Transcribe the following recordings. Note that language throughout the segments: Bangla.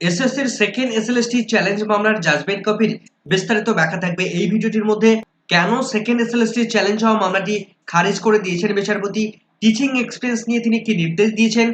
এসএসসির সেকেন্ড এসএলএসটি চ্যালেঞ্জ মামলার জাজমেন্ট কপির বিস্তারিত ব্যাখ্যা থাকবে। এই ভিডিওটির মধ্যে কেন সেকেন্ড এসএলএসটি চ্যালেঞ্জ হওয়া মামলাটি খারিজ করে দিয়েছেন বিচারপতি? টিচিং এক্সপিরিয়েন্স নিয়ে তিনি কি নির্দেশ দিয়েছেন?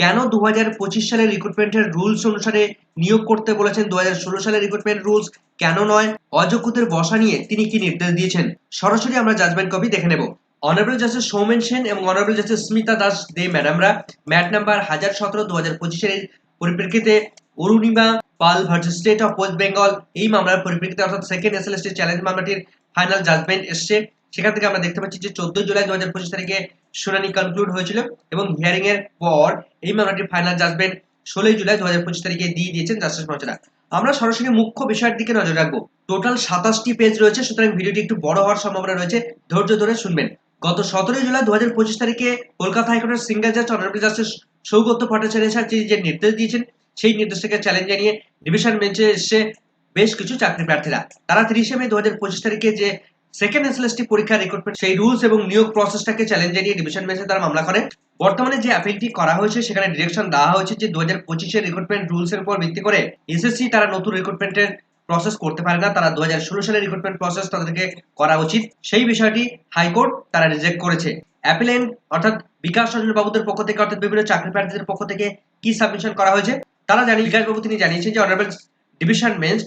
কেন দু হাজার পঁচিশ সালের রিক্রুটমেন্টের রুলস অনুসারে নিয়োগ করতে বলেছেন? দু হাজার ষোলো সালের রিক্রুটমেন্ট রুলস কেন নয়? অযোগ্যদের বসা নিয়ে তিনি কি নির্দেশ দিয়েছেন? সরাসরি আমরা জাজমেন্ট কপি দেখে নেব। অনারেবল জাস্টিস সৌমেন সেন এবং অনারেবল জাস্টিস স্মিতা দাস দে ম্যাডামরা ম্যাট নাম্বার হাজার সতেরো দু হাজার পঁচিশের পরিপ্রেক্ষিতে Arunima Pal versus state of West Bengal এই মামলার পরিপ্রেক্ষিতে অর্থাৎ সেকেন্ড এসএলএসটি চ্যালেঞ্জ মামলাটির ফাইনাল জাজমেন্ট এসছে। সেখান থেকে আমরা দেখতে পাচ্ছি যে চোদ্দই জুলাই দু হাজার পঁচিশ তারিখে শুনানি কনক্লুড হয়েছিল এবং হিয়ারিং এর পর এই মামলাটির ফাইনাল জাজমেন্ট ষোলোই জুলাই দু হাজার পঁচিশ তারিখে দিয়ে দিয়েছেন জাস্টিস মহাজনা আমরা সরাসরি মুখ্য বিষয়ের দিকে নজর রাখব। টোটাল সাতাশটি পেজ রয়েছে, সুতরাং ভিডিওটি একটু বড় হওয়ার সম্ভাবনা রয়েছে। ধৈর্য ধরে শুনবেন। গত সতেরোই জুলাই দু হাজার পঁচিশ তারিখে কলকাতা হাইকোর্টের সিঙ্গেল জাজ অনারেবল জাস্টিস সৌগত ভট্টাচার্য যে নির্দেশ দিয়েছেন সেই নির্দেশটাকে চ্যালেঞ্জ জানিয়ে ডিভিশন বেঞ্চে এসে বেশ কিছু চাকরি প্রার্থীরা। তারা তিরিশে মে দু হাজার পঁচিশ তারিখে যে সেকেন্ড এসএলএসটি পরীক্ষা রিক্রুটমেন্ট সেই রুলস এবং নিয়োগ প্রসেসটাকে চ্যালেঞ্জ জানিয়ে ডিভিশন বেঞ্চে তারা মামলা করে। বর্তমানে যে অ্যাপিলটি করা হয়েছে, সেখানে ডিরেকশন দেওয়া হয়েছে যে দু হাজার পঁচিশের রিক্রুটমেন্ট রুলস এর উপর ভিত্তি করে এসএসসি তারা নতুন রিক্রুটমেন্টের প্রসেস করতে পারে না। তারা দু হাজার ষোলো সালের রিক্রুটমেন্ট প্রসেস তাদেরকে করা উচিত। সেই বিষয়টি হাইকোর্ট তারা রিজেক্ট করেছে। অ্যাপিলেন্ট অর্থাৎ বিকাশ রঞ্জন বাবুদের পক্ষ থেকে, অর্থাৎ বিভিন্ন চাকরি প্রার্থীদের পক্ষ থেকে কি সাবমিশন করা হয়েছে? তারা জানি বিকাশ বাবু তিনি জানিয়েছেন যে অনারেবল ডিভিশন বেঞ্চ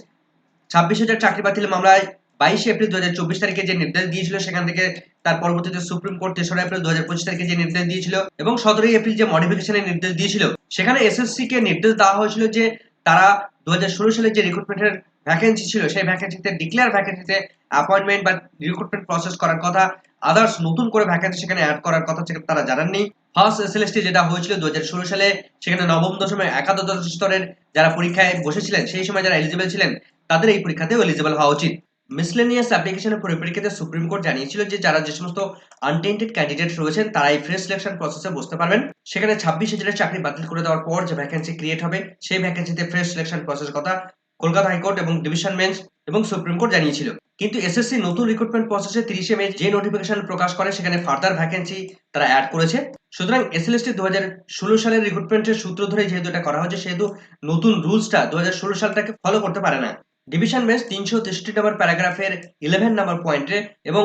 ছাব্বিশ হাজার চাকরি বাতিল মামলায় বাইশে এপ্রিল দু হাজার চব্বিশ তারিখে যে নির্দেশ দিয়েছিল, সেখান থেকে তার পরবর্তীতে সুপ্রিম কোর্ট তেসরা এপ্রিল দু হাজার পঁচিশ তারিখে যে নির্দেশ দিয়েছিল এবং সতেরোই এপ্রিল যে মডিফিকেশনের নির্দেশ দিয়েছিল, সেখানে এসএসসি কে নির্দেশ দেওয়া হয়েছিল যে তারা দু হাজার ষোলো সালে যে রিক্রুটমেন্টের ভ্যাকেন্সি ছিল, সেই ভ্যাকেন্সিতে ডিক্লেয়ার ভ্যাকেন্সিতে অ্যাপয়েন্টমেন্ট বা রিক্রুটমেন্ট প্রসেস করার কথা আদার্স নতুন করে ভ্যাকেন্সি সেখানে অ্যাড করার কথা সেখানে তারা জানাননি। ফার্স্ট এসএলএসটি যেটা হয়েছিল দু হাজার ষোলো সালে, সেখানে নবম দশম একাদশ স্তরের যারা পরীক্ষায় বসেছিলেন, সেই সময় যারা এলিজিবল ছিলেন, তাদের এই পরীক্ষাতেও এলিজিবল হওয়া উচিত। মিসলেনিয়াস অ্যাপ্লিকেশনের পরিপ্রেক্ষিতে সুপ্রিম কোর্ট জানিয়েছিল যে, যারা যে সমস্ত আনটেন্টেড ক্যান্ডিডেট রয়েছেন, তারা এই ফ্রেশ সিলেকশন প্রসেসে বসতে পারবেন। সেখানে ছাব্বিশ হাজারের চাকরি বাতিল করে দেওয়ার পর যে ভ্যাকেন্সি ক্রিয়েট হবে, সেই ভ্যাকেন্সিতে ফ্রেশ সিলেকশন প্রসেস কথা কলকাতা হাইকোর্ট এবং ডিভিশন বেঞ্চ এবং সুপ্রিম কোর্ট জানিয়েছিল। কিন্তু এসএসসি নতুন রিক্রুটমেন্ট প্রসেসে তিরিশে মে যে নোটিফিকেশন প্রকাশ করে, সেখানে ফার্দার ভ্যাকেন্সি তারা অ্যাড করেছে। সুতরাং এসএলএসটি দু হাজার ষোলো সালের রিক্রুটমেন্টের সূত্র ধরে যেহেতু এটা করা হয়েছে সেহেতু নতুন রুলসটা দু হাজার ষোলো সালটাকে ফলো করতে পারে না। ডিভিশন বেঞ্চ তিনশো তেষট্টি নম্বর প্যারাগ্রাফের ইলেভেন নম্বর পয়েন্টে এবং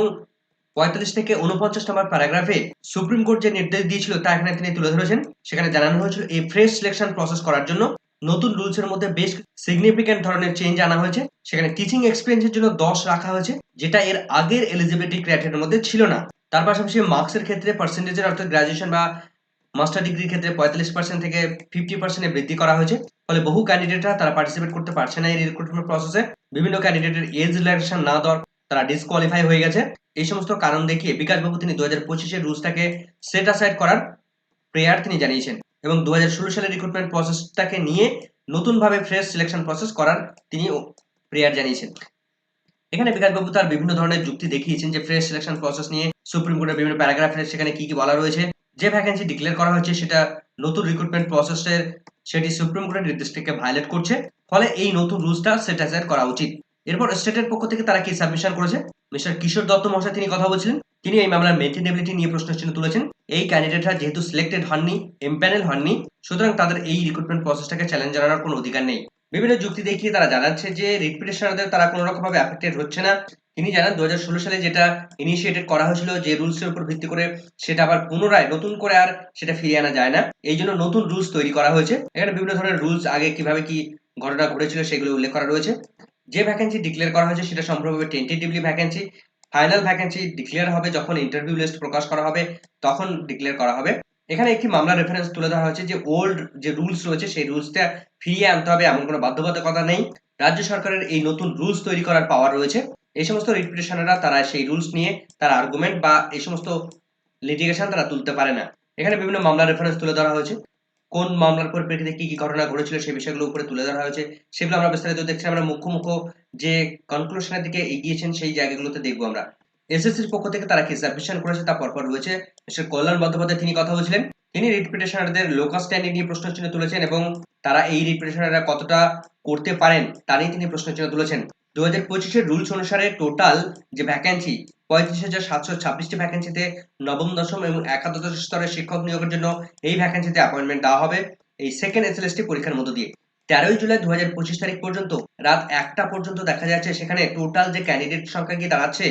পঁয়তাল্লিশ থেকে উনপঞ্চাশ নম্বর প্যারাগ্রাফে সুপ্রিম কোর্ট যে নির্দেশ দিয়েছিল, তা এখানে তিনি তুলে ধরেছেন। সেখানে জানানো হয়েছিল এই ফ্রেশ সিলেকশন প্রসেস করার জন্য। নতুন রুলস এর মধ্যে বেশ সিগনিফিক্যান্ট ধরনের চেঞ্জ আনা হয়েছে। সেখানে টিচিং এক্সপিরিয়েন্সের জন্য দশ রাখা হয়েছে, যেটা এর আগের এলিজিবিলিটি ক্রাইটেরিয়ার মধ্যে ছিল না। তার পাশাপাশি মার্কসের ক্ষেত্রে পার্সেন্টেজের অর্থাৎ গ্রাজুয়েশন বা মাস্টার ডিগ্রির ক্ষেত্রে পঁয়তাল্লিশ পার্সেন্ট থেকে ফিফটি পার্সেন্টে বৃদ্ধি করা হয়েছে। ফলে বহু ক্যান্ডিডেটরা তারা পার্টিসিপেট করতে পারছে না এই রিক্রুটমেন্ট প্রসেসে বিভিন্ন ক্যান্ডিডেটের এজ রিল্যাক্সেশন না দেওয়ার তারা ডিসকোয়ালিফাই হয়ে গেছে। এই সমস্ত কারণ দেখিয়ে বিকাশবাবু তিনি দু হাজার পঁচিশের রুলসটাকে সেট অ্যাসাইড করার প্রেয়ার তিনি জানিয়েছেন। এবং দু হাজার ষোলো সালের রিক্রুটমেন্ট প্রসেসটাকে নিয়ে নতুনভাবে ফ্রেশ সিলেকশন প্রসেস করার তিনি প্রেয়ার জানিয়েছেন। এখানে বিকাশবাবু তার বিভিন্ন ধরনের যুক্তি দেখিয়েছেন যে ফ্রেশ সিলেকশন প্রসেস নিয়ে সুপ্রিম কোর্টের বিভিন্ন প্যারাগ্রাফের সেখানে কি কি বলা রয়েছে, যে ভ্যাকেন্সি ডিক্লেয়ার করা হয়েছে সেটা নতুন রিক্রুটমেন্ট প্রসেসের সেটি সুপ্রিম কোর্টের নির্দেশটিকে ভায়োলেট করছে, ফলে এই নতুন রুলসটা সেট করা উচিত। এরপর স্টেটের পক্ষ থেকে তারা কি সাবমিশন করেছে? মিস্টার কিশোর দত্ত মহাশয় তিনি কথা বলছিলেন তিনি এই মামলার মেনটেনেবিলিটি নিয়ে প্রশ্ন চিহ্ন তুলেছেন। এই ক্যান্ডিডেটরা যেহেতু সিলেক্টেড হননি এমপ্যানেল হননি, সুতরাং তাদের এই রিক্রুটমেন্ট প্রসেসটাকে চ্যালেঞ্জ জানানোর কোনো অধিকার নেই। বিভিন্ন যুক্তি দেখিয়ে তারা জানাচ্ছে যে রিপিটেশনারদের তারা কোনো রকম ভাবে অ্যাফেক্টেড হচ্ছে না। তিনি জানান দু সালে যেটা ইনিশিয়েটেড করা হয়েছিল, যে রুলসের উপর ভিত্তি করে সেটা আবার পুনরায় নতুন করে আর সেটা ফিরিয়ে আনা যায় না। এই জন্য নতুন রুলস তৈরি করা হয়েছে। এখানে বিভিন্ন ধরনের রুলস আগে কীভাবে কি ঘটনা ঘটেছিল সেগুলো উল্লেখ করা রয়েছে। যে ভ্যাকেন্সি ডিক্লেয়ার করা হয়েছে, সেটা সম্পূর্ণভাবে tentatively vacancy final vacancy declare হবে যখন ইন্টারভিউ লিস্ট প্রকাশ করা হবে, তখন ডিক্লেয়ার করা হবে। এখানে একটি মামলা রেফারেন্স তুলে ধরা হয়েছে যে ওল্ড যে রুলস রয়েছে, সেই রুলসটা ফিরিয়ে আনতে হবে, এমন কোনো বাধ্যবাধকতা নেই। রাজ্য সরকারের এই নতুন রুলস তৈরি করার পাওয়ার রয়েছে। এই সমস্ত রিপিটেশনাররা তারা সেই রুলস নিয়ে তার আর্গুমেন্ট বা এই সমস্ত লিটিগেশন তারা তুলতে পারে না। এখানে বিভিন্ন মামলা রেফারেন্স তুলে ধরা হয়েছে। কোন মামলার পরিপ্রেক্ষিতে কি কি ঘটনা ঘটেছিল সেই বিষয়গুলো উপরে তুলে ধরা হয়েছে, সেগুলো আমরা বিস্তারিত দেখছি। আমরা মুখ্য মুখ্য যে কনক্লুশনের দিকে এগিয়েছেন সেই জায়গাগুলোতে দেখব আমরা। এসএসসির পক্ষ থেকে তারা কি সাবমিশন করেছে তা পরপর রয়েছে। মিস্টার কল্যাণ বন্দ্যোপাধ্যায় তিনি কথা বলছিলেন। তিনি রিপিটেশনারদের লোকাল স্ট্যান্ডিং নিয়ে প্রশ্ন চিহ্ন তুলেছেন এবং তারা এই রিপিটেশনাররা কতটা করতে পারেন তা নিয়ে তিনি প্রশ্ন চিহ্ন তুলেছেন। দু হাজার পঁচিশের রুলস অনুসারে টোটাল যে ভ্যাকেন্সি পঁয়ত্রিশ হাজার সাতশো ছাব্বিশটি ভ্যাকেন্সিতে নবম, দশম এবং একাদশ স্তরের শিক্ষক নিয়োগের জন্য এই ভ্যাকেন্সিতে অ্যাপয়েন্টমেন্ট দেওয়া হবে। এই সেকেন্ড এসএলএসটি পরীক্ষার মধ্য দিয়ে। তেরোই জুলাই দু হাজার পঁচিশ তারিখ পর্যন্ত, রাত একটা পর্যন্ত দেখা যাচ্ছে সেখানে টোটাল যে ক্যান্ডিডেট সংখ্যা গিয়ে দাঁড়াচ্ছে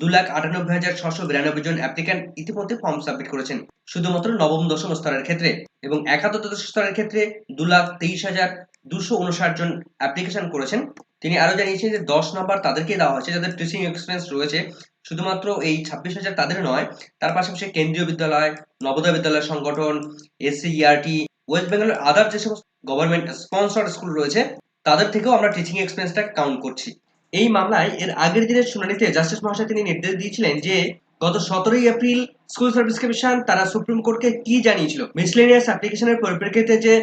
দু লাখ আটানব্বই হাজার ছশো বিরানব্বই জন অ্যাপ্লিক্যান্ট ইতিমধ্যে ফর্ম সাবমিট করেছেন, শুধুমাত্র নবম, দশম স্তরের ক্ষেত্রে এবং একাদশ স্তরের ক্ষেত্রে দু লাখ তেইশ হাজার দুশো উনষাট জন অ্যাপ্লিকেশন করেছেন। তিনি আরও জানিয়েছেন যে দশ নম্বর তাদেরকে দেওয়া হয়েছে, যাদের টিচিং এক্সপিরিয়েন্স রয়েছে। শুধুমাত্র এই ছাব্বিশ হাজার তাদের নয়, তার পাশাপাশি কেন্দ্রীয় বিদ্যালয়, নবোদয় বিদ্যালয় সংগঠন এসসিইআরটি ওয়েস্ট বেঙ্গলের আদার যে সমস্ত গভর্নমেন্ট স্পন্সর স্কুল রয়েছে, তাদের থেকেও আমরা টিচিং এক্সপেন্সটা কাউন্ট করছি। এই মামলায় এর আগের দিনের শুনানিতে জাস্টিস মহাশয় তিনি নির্দেশ দিয়েছিলেন যে, গত সতেরোই এপ্রিল স্কুল সার্ভিস কমিশন তারা সুপ্রিম কোর্টকে কি জানিয়েছিল? মিসলেনিয়াস অ্যাপ্লিকেশনের পরিপ্রেক্ষিতে যে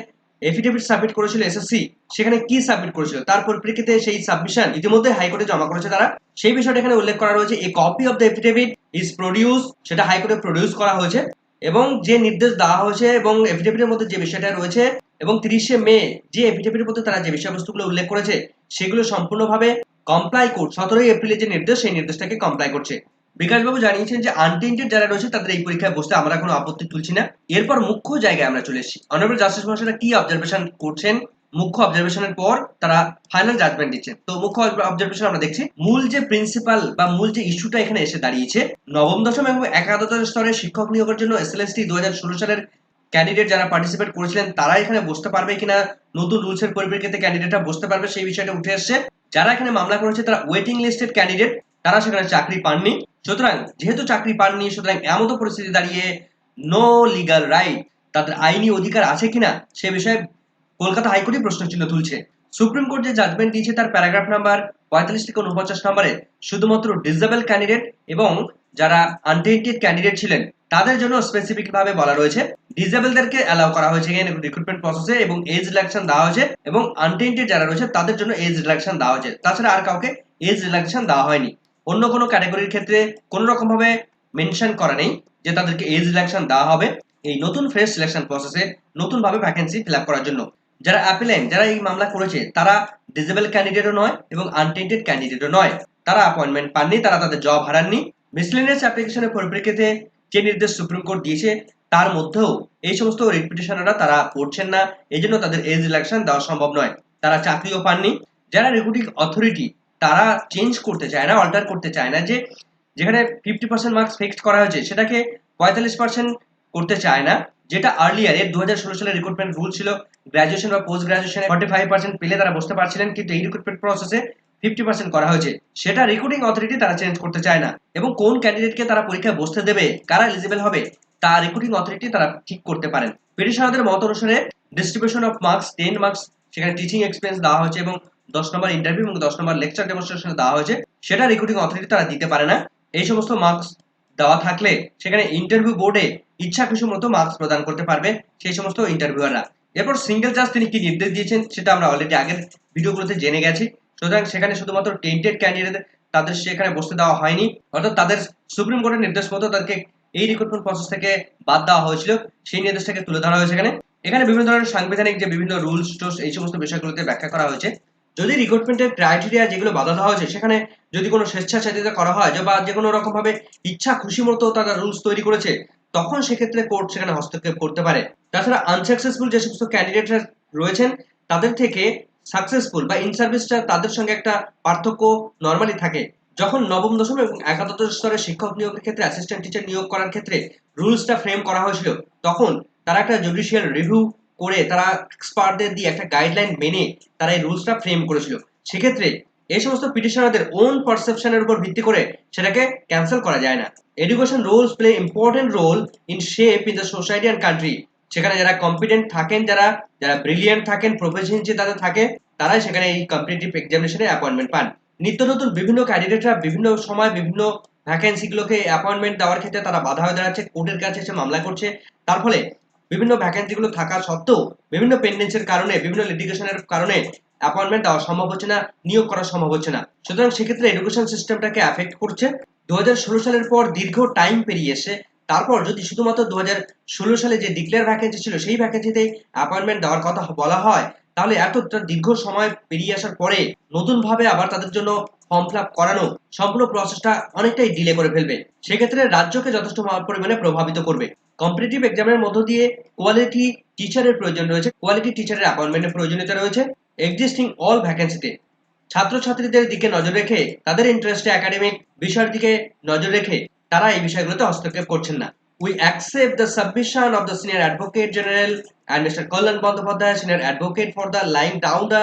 এফিডেভিট সাবমিট করেছিল এসএসসি সেখানে কি সাবমিট করেছিল? তার পরিপ্রেক্ষিতে সেই সাবমিশন ইতিমধ্যে হাইকোর্টে জমা করেছে তারা। সেই বিষয়টা এখানে উল্লেখ করা রয়েছে a copy of the affidavit is produce সেটা হাইকোর্টে প্রডিউস করা হয়েছে। এবং যে নির্দেশ দেওয়া হয়েছে এবং এফিডেভিটের মধ্যে যে বিষয়টা রয়েছে এবং তিরিশে মে যে এফিডেভিটের মধ্যে তারা যে বিষয়বস্তুগুলো উল্লেখ করেছে, সেগুলো সম্পূর্ণভাবে কমপ্লাই কোর্ট সতেরোই এপ্রিলে যে নির্দেশ, সেই নির্দেশটাকে কমপ্লাই করছে। বিকাশবাবু জানিয়েছেন যে আনটেন্টেড যারা রয়েছে তাদের এই পরীক্ষায় বসতে আমরা কোনো আপত্তি তুলছি না। এরপর মুখ্য জায়গায় আমরা চলে এসেছি। অনারেবল জাস্টিস মহাশয়রা কি অবজারভেশন করছেন? মুখ্য অবজারভেশনের পর তারা ফাইনাল জাজমেন্ট দিচ্ছেন। তো মুখ্য অবজারভেশন আমরা দেখছি, মূল যে প্রিন্সিপাল বা মূল যে ইস্যুটা এখানে এসে দাঁড়িয়েছে, নবম দশম এবং একাদশ স্তরের শিক্ষক নিয়োগের জন্য এসএলএসটি দু হাজার ষোলো সালের ক্যান্ডিডেট যারা পার্টিসিপেট করেছিলেন, তারা এখানে বসতে পারবে কিনা, নতুন রুলস এর পরিপ্রেক্ষিতে ক্যান্ডিডেটরা বসতে পারবে সেই বিষয়টা উঠে এসছে যারা এখানে মামলা করেছে, তারা ওয়েটিং লিস্টেড ক্যান্ডিডেট তারা সেখানে চাকরি পাননি। সুতরাং যেহেতু চাকরি পাননি, সুতরাং এমতো পরিস্থিতি দাঁড়িয়ে নো লিগাল রাইট তাদের আইনি অধিকার আছে কিনা সে বিষয়ে কলকাতা হাইকোর্টই প্রশ্ন চিহ্ন তুলছে। সুপ্রিম কোর্ট যে জাজমেন্ট দিয়েছে তার প্যারাগ্রাফ নাম্বার পঁয়তাল্লিশ থেকে উনপঞ্চাশ নম্বরে শুধুমাত্র ডিসেবল ক্যান্ডিডেট এবং যারা আনটেন্টেড ক্যান্ডিডেট ছিলেন, তাদের জন্য স্পেসিফিক ভাবে বলা রয়েছে। ডিসেবলদেরকে অ্যালাউ করা হয়েছে। রিক্রুটমেন্ট প্রসেসে এবং এজ রিল্যাক্সেশন দেওয়া হয়েছে এবং আনটেন্টেড যারা রয়েছে, তাদের জন্য এজ রিল্যাক্সেশন দেওয়া হয়েছে। তাছাড়া আর কাউকে এজ রিল্যাক্সেশন দেওয়া হয়নি। অন্য কোনো ক্যাটাগরির ক্ষেত্রে কোনো রকম ভাবে মেনশন করা নেই যে তাদেরকে এজ রিল্যাক্সেশন দেওয়া হবে এই নতুন ফ্রেশ সিলেকশন প্রসেসে নতুনভাবে ভ্যাকেন্সি ফিল করার জন্য। যারা অ্যাপিলেন্ট যারা এই মামলা করেছে, তারা ডিজেবল ক্যান্ডিডেটও নয় এবং আনটেন্টেড ক্যান্ডিডেটও নয়। তারা অ্যাপয়েন্টমেন্ট পাননি, তারা তাদের জব হারাননি। মিসলেনিয়াস অ্যাপ্লিকেশনের পরিপ্রেক্ষিতে যে নির্দেশ সুপ্রিম কোর্ট দিয়েছে, তার মধ্যেও এই সমস্ত রিপিটেশনাররা তারা পড়ছেন না। এই জন্য তাদের এজ রিল্যাকশন দেওয়া সম্ভব নয়। তারা চাকরিও পাননি। যারা রেকুটিং অথরিটি তারা চেঞ্জ করতে চায় না অল্টার করতে চায় না যে যেখানে ফিফটি পার্সেন্ট মার্কস ফিক্সড করা হয়েছে, সেটাকে পঁয়তাল্লিশ পার্সেন্ট করতে চায় না, যেটা আর্লিয়ার এর দু হাজার ষোলো সালের রিক্রুটমেন্ট রুল ছিল গ্রাজুয়েশন বা পোস্ট গ্রাজুয়েশনে ফর্টি ফাইভ পার্সেন্ট পেলে তারা বসতে পারছিলেন, কিন্তু এই রিক্রুটমেন্ট প্রসেসে ফিফটি পার্সেন্ট করা হয়েছে। সেটা রিক্রুটিং অথরিটি তারা চেঞ্জ করতে চায় না। এবং কোন ক্যান্ডিডেটকে তারা পরীক্ষায় বসতে দেবে, কারা এলিজিবল হবে, তা রিক্রুটিং অথরিটি তারা ঠিক করতে পারেন। পিটিশনারদের মত অনুসারে distribution of marks ten marks সেখানে টিচিং এক্সপিরিয়েন্স দেওয়া হয়েছে এবং দশ নম্বর ইন্টারভিউ এবং দশ নম্বর লেকচার ডেমনস্ট্রেশন দেওয়া হয়েছে। সেটা রিক্রুটিং অথরিটি তারা দিতে পারে না। এই সমস্ত মার্কস দেওয়া থাকলে সেখানে ইন্টারভিউ বোর্ডে ইচ্ছা খুশি মতো মার্কস প্রদান করতে পারবে সেই সমস্ত ইন্টারভিউয়াররা এরপর সিঙ্গেল চার্জ তিনি কি নির্দেশ দিয়েছেন সেটা আমরা অলরেডি আগের ভিডিওগুলোতে জেনে গেছি। সুতরাং সেখানে শুধুমাত্র টেন্টেড ক্যান্ডিডেট তাদের সেখানে বসতে দেওয়া হয়নি। অর্থাৎ তাদের সুপ্রিম কোর্টের নির্দেশ মতো তাদেরকে এই রিক্রুটমেন্ট প্রসেস থেকে বাদ দেওয়া হয়েছিল। সেই নির্দেশটাকে তুলে ধরা হয়েছে এখানে। এখানে বিভিন্ন ধরনের সাংবিধানিক যে বিভিন্ন রুলস টোস এই সমস্ত বিষয়গুলোতে ব্যাখ্যা করা হয়েছে। যদি রিক্রুটমেন্টের ক্রাইটেরিয়া যেগুলো বাধা দেওয়া হয়েছে, সেখানে যদি কোনো স্বেচ্ছাচারিতা করা হয়, বা যে কোনো রকম ভাবে ইচ্ছা খুশি মতো তারা রুলস তৈরি করেছে, তখন সেক্ষেত্রে কোর্ট সেখানে হস্তক্ষেপ করতে পারে। তাছাড়া আনসাকসেসফুল যে সমস্ত ক্যান্ডিডেটরা রয়েছেন, তাদের থেকে সাকসেসফুল বা ইন সার্ভিসটা তাদের সঙ্গে একটা পার্থক্য নর্মালি থাকে। যখন নবম দশম এবং একাদশ স্তরের শিক্ষক নিয়োগের ক্ষেত্রে অ্যাসিস্ট্যান্ট টিচার নিয়োগ করার ক্ষেত্রে রুলসটা ফ্রেম করা হয়েছিল, তখন তারা একটা জুডিশিয়াল রিভিউ করে তারা এক্সপার্টদের দিয়ে একটা গাইডলাইন মেনে তারা এই রুলসটা ফ্রেম করেছিল। সেক্ষেত্রে এই সমস্ত পিটিশনারদের ওন পারসেপশনের উপর ভিত্তি করে সেটাকে ক্যান্সেল করা যায় না। Education roles play important role in shape in the society and country সেখানে যারা কম্পিটেন্ট থাকেন, যারা যারা ব্রিলিয়েন্ট থাকেন প্রফেশনসি তাদের থাকে, তারাই সেখানে এই কম্পিটিটিভ এক্সামিনেশনে অ্যাপয়েন্টমেন্ট পান। নিত্য নতুন বিভিন্ন ক্যান্ডিডেটরা বিভিন্ন সময় বিভিন্ন ভ্যাকেন্সিগুলোকে অ্যাপয়েন্টমেন্ট দেওয়ার ক্ষেত্রে তারা বাধা হয়ে দাঁড়াচ্ছে কোর্টের কাছে এসে মামলা করছে। তার ফলে বিভিন্ন ভ্যাকেন্সিগুলো থাকা সত্ত্বেও বিভিন্ন পেন্ডেন্সের কারণে, বিভিন্ন লিটিগেশনের কারণে অ্যাপয়েন্টমেন্ট দেওয়া সম্ভব হচ্ছে না, নিয়োগ করা সম্ভব হচ্ছে না। সুতরাং সেক্ষেত্রে এডুকেশন সিস্টেমটাকে অ্যাফেক্ট করছে। দু হাজার ষোলো সালের পর দীর্ঘ টাইম পেরিয়ে এসে তারপর যদি শুধুমাত্র দু হাজার ষোলো সালে যে ডিক্লেয়ার ভ্যাকেন্সি ছিল, সেই ভ্যাকেন্সিতে অ্যাপয়েন্টমেন্ট দেওয়ার কথা বলা হয়, তাহলে এত দীর্ঘ সময় পেরিয়ে আসার পরে নতুন ভাবে আবার তাদের জন্য ফর্ম ফিল করানো সম্পূর্ণ প্রসেসটা অনেকটাই ডিলে করে ফেলবে। সেক্ষেত্রে রাজ্যকে যথেষ্ট পরিমাণে প্রভাবিত করবে। কম্পিটিটিভ এক্সামের মধ্য দিয়ে কোয়ালিটি টিচারের প্রয়োজন রয়েছে কোয়ালিটি টিচারের অ্যাপয়েন্টমেন্টের প্রয়োজনীয়তা রয়েছে এক্সিস্টিং অল ভ্যাকেন্সিতে ছাত্রছাত্রীদের দিকে নজর রেখে, তাদের ইন্টারেস্টে একাডেমিক বিষয়ের দিকে নজর রেখে তারা এই বিষয়গুলোতে হস্তক্ষেপ করছেন না। We accept the submission of the senior advocate general and mister Kalyan Bandyopadhyay senior advocate for the laying down the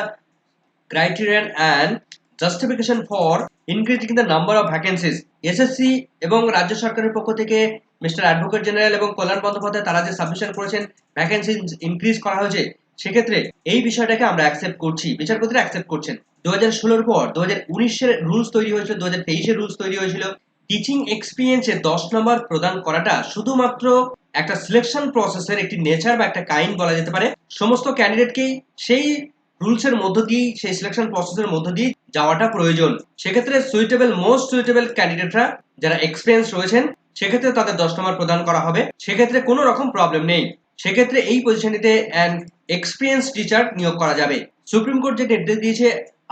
criterion and justification for increasing the number of vacancies. SSC এবং রাজ্য সরকারের পক্ষ থেকে মিস্টার অ্যাডভোকেট জেনারেল এবং কল্যাণ বন্দ্যোপাধ্যায় তারা যে সাবমিশন করেছেন ভ্যাকেন্সি ইনক্রিজ করা হয়েছে, সেক্ষেত্রে এই বিষয়টাকে আমরা অ্যাকসেপ্ট করছি। বিচারপতিরা অ্যাকসেপ্ট করছেন। দু হাজার ষোলোর পর দু হাজার উনিশের রুলস তৈরি হয়েছিল দু হাজার তেইশের রুলস তৈরি হয়েছিল। টিচিং এক্সপিরিয়েন্সে দশ নম্বর প্রদান করাটা শুধুমাত্র একটা সিলেকশন প্রসেসের একটি নেচার বা একটা কাইন্ড বলা যেতে পারে। সমস্ত ক্যান্ডিডেটকেই সেই রুলসের মধ্য দিয়েই, সেই সিলেকশন প্রসেসের মধ্য দিয়ে যাওয়াটা প্রয়োজন। সেক্ষেত্রে সুইটেবল মোস্ট সুইটেবল ক্যান্ডিডেটরা যারা এক্সপিরিয়েন্স রয়েছেন, সেক্ষেত্রে তাদের দশ নম্বর প্রদান করা হবে। সেক্ষেত্রে কোনো রকম প্রবলেম নেই। সেক্ষেত্রে এই পজিশনটিতে অ্যান এক্সপিরিয়েন্স টিচার নিয়োগ করা যাবে। সুপ্রিম কোর্ট যে নির্দেশ দিয়েছে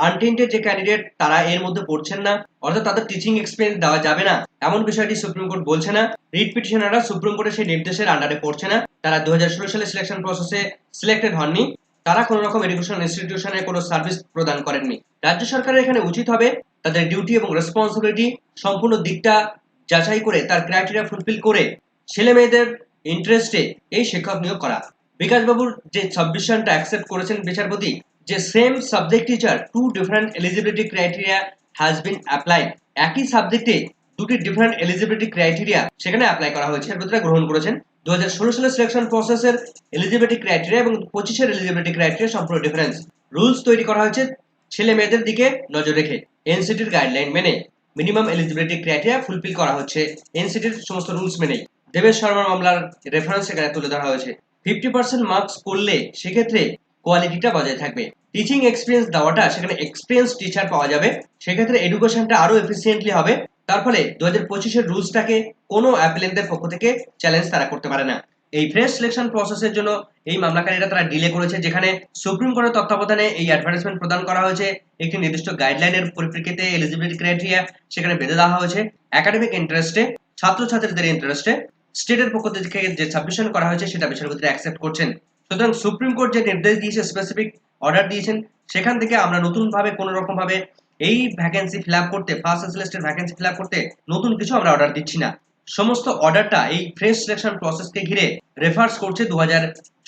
আনটেন্টেড যে ক্যান্ডিডেট তারা এর মধ্যে পড়ছেন না। অর্থাৎ তাদের টিচিং এক্সপিরিয়েন্স দেওয়া যাবে না। এমন বিষয়টি সুপ্রিম কোর্ট বলছে না। রিট পিটিশনাররা সুপ্রিম কোর্টের সেই নির্দেশের আন্ডারে পড়ছে না। তারা দু হাজার ষোলো সালে সিলেকশন প্রসেসে সিলেক্টেড হননি। তারা কোনো রকম এডুকেশন ইনস্টিটিউশনে কোনো সার্ভিস প্রদান করেননি। রাজ্য সরকারের এখানে উচিত হবে তাদের ডিউটি এবং রেসপন্সিবিলিটি সম্পূর্ণ দিকটা যাচাই করে, তার ক্রাইটেরিয়া ফুলফিল করে ছেলে মেয়েদের ইন্টারেস্টে এই শিক্ষক নিয়োগ করা। বিকাশবাবুর যে সাবমিশনটা অ্যাকসেপ্ট করেছেন বিচারপতি, যে same subject teacher two different eligibility criteria has been applied একই সাবজেক্টে দুটি ডিফারেন্ট এলিজিবিলিটি ক্রাইটেরিয়া সেখানে অ্যাপ্লাই করা হয়েছে। বিচারপতিরা গ্রহণ করেছেন দু হাজার ষোলো সালের সিলেকশন প্রসেসের এলিজিবিলিটি ক্রাইটেরিয়া এবং পঁচিশের এলিজিবিলিটি ক্রাইটেরিয়া সম্পূর্ণ ডিফারেন্স রুলস তৈরি করা হয়েছে ছেলে মেয়েদের দিকে নজর রেখে এনসিটির গাইডলাইন মেনে মিনিমাম এলিজিবিলিটি ক্রাইটেরিয়া ফুলফিল করা হচ্ছে। এনসিটির সমস্ত রুলস মেনেই। দেবেশ শর্মার মামলার রেফারেন্স এখানে তুলে ধরা হয়েছে। ফিফটি পার্সেন্ট মার্কস করলে সেক্ষেত্রে কোয়ালিটিটা বজায় থাকবে। টিচিং এক্সপিরিয়েন্স দেওয়াটা, সেখানে এক্সপিরিয়েন্স টিচার পাওয়া যাবে। সেক্ষেত্রে এডুকেশনটা আরও এফিসিয়েন্টলি হবে। তার ফলে দু হাজার পঁচিশের রুলসটাকে কোনো অ্যাপ্লিকেন্টদের পক্ষ থেকে চ্যালেঞ্জ তারা করতে পারে না। এই ফ্রেশ সিলেকশন প্রসেসের জন্য এই মামলাকারীরা তারা ডিলে করেছে, যেখানে সুপ্রিম কোর্টের তত্ত্বাবধানে এই অ্যাডভার্টাইজমেন্ট প্রদান করা হয়েছে। একটি নির্দিষ্ট গাইডলাইনের পরিপ্রেক্ষিতে এলিজিবিলিটি ক্রাইটেরিয়া সেখানে বেঁধে দেওয়া হয়েছে। একাডেমিক ইন্টারেস্টে ছাত্রছাত্রীদের ইন্টারেস্টে স্টেটের পক্ষ থেকে যে সাবমিশন করা হয়েছে সেটা বিচারপতিরা অ্যাকসেপ্ট করছেন। সুতরাং সুপ্রিম কোর্ট যে নির্দেশ দিয়েছে স্পেসিফিক অর্ডার দিয়েছেন, সেখান থেকে আমরা নতুনভাবে কোনো রকম ভাবে এই ভ্যাকেন্সি ফিল আপ করতে ফার্স্ট লিস্টের ভ্যাকেন্সি ফিল করতে নতুন কিছু আমরা অর্ডার দিচ্ছি না। সমস্ত অর্ডারটা এই ফ্রেশ সিলেকশন প্রসেসকে ঘিরে রেফার্স করছে দু হাজার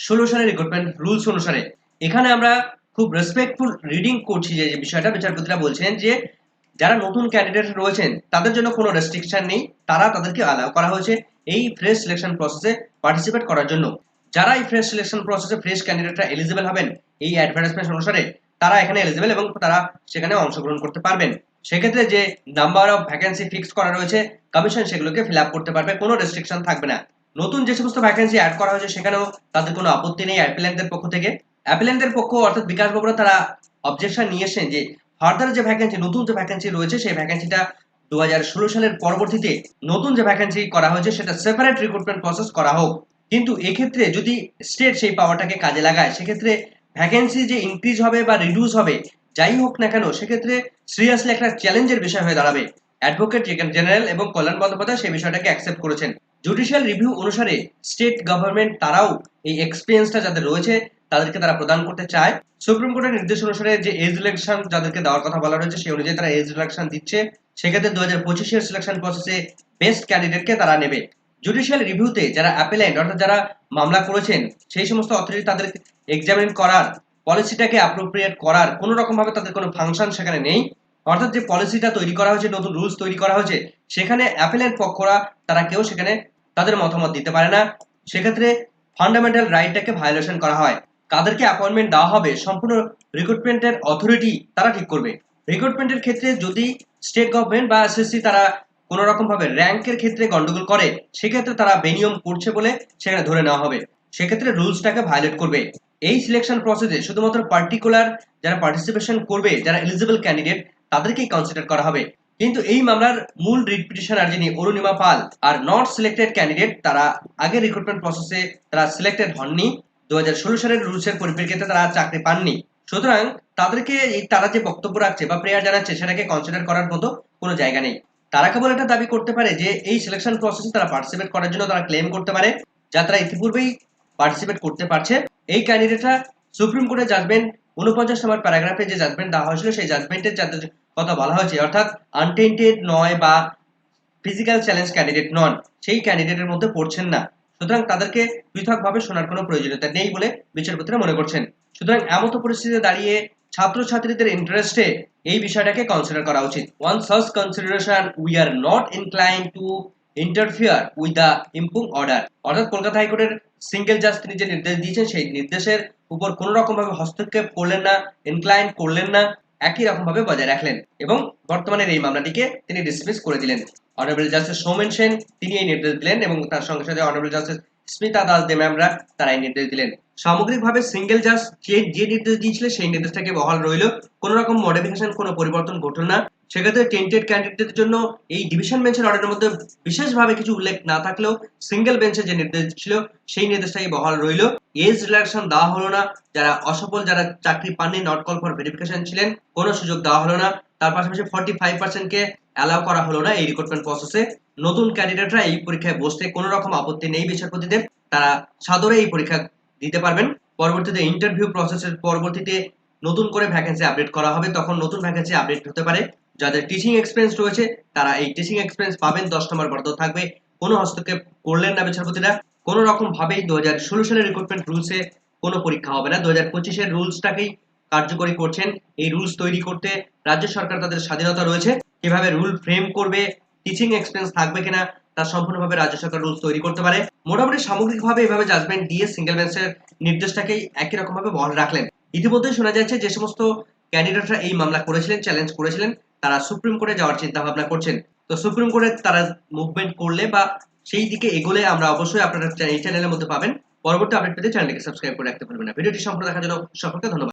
ষোলো সালের রিক্রুটমেন্ট রুলস অনুসারে। এখানে আমরা খুব রেসপেক্টফুল রিডিং করছি যে বিষয়টা বিচারপতিরা বলছেন যে, যারা নতুন ক্যান্ডিডেট রয়েছেন, তাদের জন্য কোনো রেস্ট্রিকশন নেই, তারা তাদেরকে অ্যালাউ করা হয়েছে এই ফ্রেশ সিলেকশন প্রসেসে পার্টিসিপেট করার জন্য। যারা এই ফ্রেশ সিলেকশন প্রসেসে ফ্রেশ ক্যান্ডিডেটরা এলিজিবল হবেন, এই অ্যাডভার্টাইজমেন্ট অনুসারে তারা এখানে এলিজিবল এবং তারা সেখানে অংশগ্রহণ করতে পারবেন। সেক্ষেত্রে যে নাম্বার অফ ভ্যাকেন্সি ফিক্স করা রয়েছে কমিশন সেগুলোকে ফিল আপ করতে পারবে, কোনো রেস্ট্রিকশন থাকবে না। নতুন যে সমস্ত ভ্যাকেন্সি অ্যাড করা হয়েছে, সেখানেও তাদের কোনো আপত্তি নেই অ্যাপিলেন্টদের পক্ষ থেকে। অ্যাপিলেন্টদের পক্ষ অর্থাৎ বিকাশ বাবুরা তারা অবজেকশন নিয়ে এসেছেন যে ফার্দার যে ভ্যাকেন্সি নতুন যে ভ্যাকেন্সি রয়েছে, সেই ভ্যাকেন্সিটা দু হাজার ষোলো সালের পরবর্তীতে নতুন যে ভ্যাকেন্সি করা হয়েছে, সেটা সেপারেট রিক্রুটমেন্ট প্রসেস করা হোক। কিন্তু এক্ষেত্রে যদি স্টেট সেই পাওয়ারটাকে কাজে লাগায়, সেক্ষেত্রে ভ্যাকেন্সি যে ইনক্রিজ হবে বা রিডিউস হবে, যাই হোক না কেন, সেক্ষেত্রে সিরিয়াসলি একটা চ্যালেঞ্জের বিষয় হয়ে দাঁড়াবে। অ্যাডভোকেট জেনারেল এবং কল্যাণ বন্দ্যোপাধ্যায় সেই বিষয়টাকে অ্যাকসেপ্ট করেছেন। জুডিশিয়াল রিভিউ অনুসারে স্টেট গভর্নমেন্ট তারাও এই এক্সপিরিয়েন্সটা যাদের রয়েছে, তাদেরকে তারা প্রদান করতে চায়। সুপ্রিম কোর্টের নির্দেশ অনুসারে যে এজ রিলেকশন যাদেরকে দেওয়ার কথা বলা রয়েছে, সেই অনুযায়ী তারা এজ রিলেকশন দিচ্ছে। সেক্ষেত্রে দু হাজার পঁচিশের সিলেকশন প্রসেসে বেস্ট ক্যান্ডিডেটকে তারা নেবে। জুডিশিয়াল রিভিউতে যারা অ্যাপেলেন্ট অর্থাৎ যারা মামলা করেছেন, সেই সমস্ত অথরিটি তাদের এক্সামিন করার পলিসিটাকে অ্যাপ্রোপ্রিয়েট করার কোনো রকম ভাবে তাদের কোনো ফাংশন সেখানে নেই। অর্থাৎ যে পলিসিটা তৈরি করা হয়েছে, নতুন রুলস তৈরি করা হয়েছে, সেখানে অ্যাপেলেন্ট পক্ষরা, তারা কেউ সেখানে তাদের মতামত দিতে পারে না। সেক্ষেত্রে ফান্ডামেন্টাল রাইটটাকে ভায়োলেশন করা হয়। কাদেরকে অ্যাপয়েন্টমেন্ট দেওয়া হবে, সম্পূর্ণ রিক্রুটমেন্টের অথরিটি তারা ঠিক করবে। রিক্রুটমেন্টের ক্ষেত্রে যদি স্টেট গভর্নমেন্ট বা এসএসসি তারা কোনো রকম ভাবে র্যাঙ্কের ক্ষেত্রে গন্ডগোল করে, সেক্ষেত্রে তারা বেনিয়ম করছে বলে সেখানে ধরে নেওয়া হবে। সেক্ষেত্রে রুলসটাকে ভায়োলেট করবে। এই সিলেকশন প্রসেসে শুধুমাত্র পার্টিকুলার যারা পার্টিসিপেশন করবে, যারা এলিজিবল ক্যান্ডিডেট তাদেরকেই কনসিডার করা হবে। কিন্তু এই মামলার মূল রিট পিটিশনার যিনি Arunima Pal are not selected candidate তারা আগের রিক্রুটমেন্ট প্রসেসে তারা সিলেক্টেড হননি। দু হাজার ষোলো সালের রুলসের পরিপ্রেক্ষিতে তারা চাকরি পাননি। সুতরাং তাদেরকে এই তারা যে বক্তব্য রাখছে বা প্রেয়ার জানাচ্ছে, সেটাকে কনসিডার করার মতো কোনো জায়গা নেই। তারা কেবল এটা দাবি করতে পারে যে এই সিলেকশন প্রসেসে তারা পার্টিসিপেট করার জন্য তারা ক্লেম করতে পারে, যা তারা ইতিপূর্বেই পার্টিসিপেট করতে পারছে। এই ক্যান্ডিডেটরা সুপ্রিম কোর্টে জাজমেন্ট উনপঞ্চাশ নম্বর প্যারাগ্রাফে যে জাজমেন্ট দেওয়া হয়েছিল, সেই জাজমেন্টের কথা বলা হয়েছে। অর্থাৎ আনটেন্টেড নয় বা ফিজিক্যাল চ্যালেঞ্জ ক্যান্ডিডেট নন, সেই ক্যান্ডিডেটের মধ্যে পড়ছেন না। সুতরাং তাদেরকে পৃথকভাবে শোনার কোনো প্রয়োজনীয়তা নেই বলে বিচারপতিরা মনে করছেন। সুতরাং এমত পরিস্থিতিতে দাঁড়িয়ে ছাত্রছাত্রীদের ইন্টারেস্টে এই বিষয়টাকে কনসিডার করা উচিত। One such consideration we are not incline to interfere with the impugned order অর্থাৎ কলকাতা হাইকোর্টের সিঙ্গেল জাজ তিনি যে নির্দেশ দিয়েছেন, সেই নির্দেশের উপর কোনো রকম ভাবে হস্তক্ষেপ করলেন না ইনক্লাইন করলেন না, একই রকম ভাবে বজায় রাখলেন এবং বর্তমানের এই মামলাটিকে তিনি ডিসমিস করে দিলেন। অনারেবল জাস্টিস সৌমেন সেন তিনি এই নির্দেশ দিলেন এবং তার সঙ্গে সাথে অনারেবল জাস্টিস স্মিতা দাস দে ম্যামরা তারা এই নির্দেশ দিলেন। সামগ্রিকভাবে সিঙ্গেল জাজ যে যে নির্দেশ দিয়েছিল, সেই নির্দেশটাকে বহাল রইল। কোনো রকম মডিফিকেশন কোনো পরিবর্তন ঘটল না। সেক্ষেত্রে টেন্টেড ক্যান্ডিডেটদের জন্য এই ডিভিশন বেঞ্চের অর্ডারের মধ্যে বিশেষভাবে কিছু উল্লেখ না থাকলেও সিঙ্গেল বেঞ্চে যে নির্দেশ ছিল, সেই নির্দেশটাই বহাল রইল। এজ রিল্যাক্সন দেওয়া হলো না। যারা অসফল, যারা চাকরি পাননি নট কল ফর ভেরিফিকেশন ছিলেন, কোনো সুযোগ দেওয়া হলো না। তার পাশাপাশি ফর্টি ফাইভ পার্সেন্টকে অ্যালাউ করা হলো না এই রিক্রুটমেন্ট প্রসেসে নতুন ক্যান্ডিডেটরা এই পরীক্ষায় বসতে কোনো রকম আপত্তি নেই বিচারপতিদের। তারা সাদরে এই পরীক্ষা দিতে পারবেন। পরবর্তীতে ইন্টারভিউ প্রসেসের পরবর্তীতে নতুন করে ভ্যাকেন্সি আপডেট করা হবে। তখন নতুন ভ্যাকেন্সি আপডেট হতে পারে। যাদের টিচিং এক্সপিরিয়েন্স রয়েছে, তারা এই টিচিং এক্সপিরিয়েন্স পাবেন। দশ নম্বর বরাদ্দ থাকবে। কোনো হস্তক্ষেপ করলেন না বিচারপতিরা কোনো রকম ভাবেই দু হাজার ষোলো সালের রিক্রুটমেন্ট রুলসে কোনো পরীক্ষা হবে না। দু হাজার পঁচিশের রুলসটাকেই কার্যকরী করছেন। এই রুলস তৈরি করতে রাজ্য সরকার তাদের স্বাধীনতা রয়েছে। কীভাবে রুল ফ্রেম করবে টিচিং এক্সপিরিয়েন্স থাকবে কিনা, তা সম্পূর্ণভাবে রাজ্য সরকার রুলস তৈরি করতে পারে। মোটামুটি সামগ্রিকভাবে এভাবে জাজমেন্ট দিয়ে সিঙ্গেল বেঞ্চের নির্দেশটাকেই একই রকমভাবে বহাল রাখলেন। ইতিমধ্যে শোনা যাচ্ছে যে সমস্ত ক্যান্ডিডেটরা এই মামলা করেছিলেন চ্যালেঞ্জ করেছিলেন। তারা সুপ্রিম কোর্টে যাওয়ার চিন্তা ভাবনা করছেন। তো সুপ্রিম কোর্টে তারা মুভমেন্ট করলে বা সেই দিকে এগোলে আমরা অবশ্যই আপনারা এই চ্যানেলের মধ্যে পাবেন। পরবর্তী আপডেট পেতে চ্যানেলটিকে সাবস্ক্রাইব করে রাখতে পারবেন না। ভিডিওটি সম্পূর্ণ দেখার জন্য সকলকে ধন্যবাদ।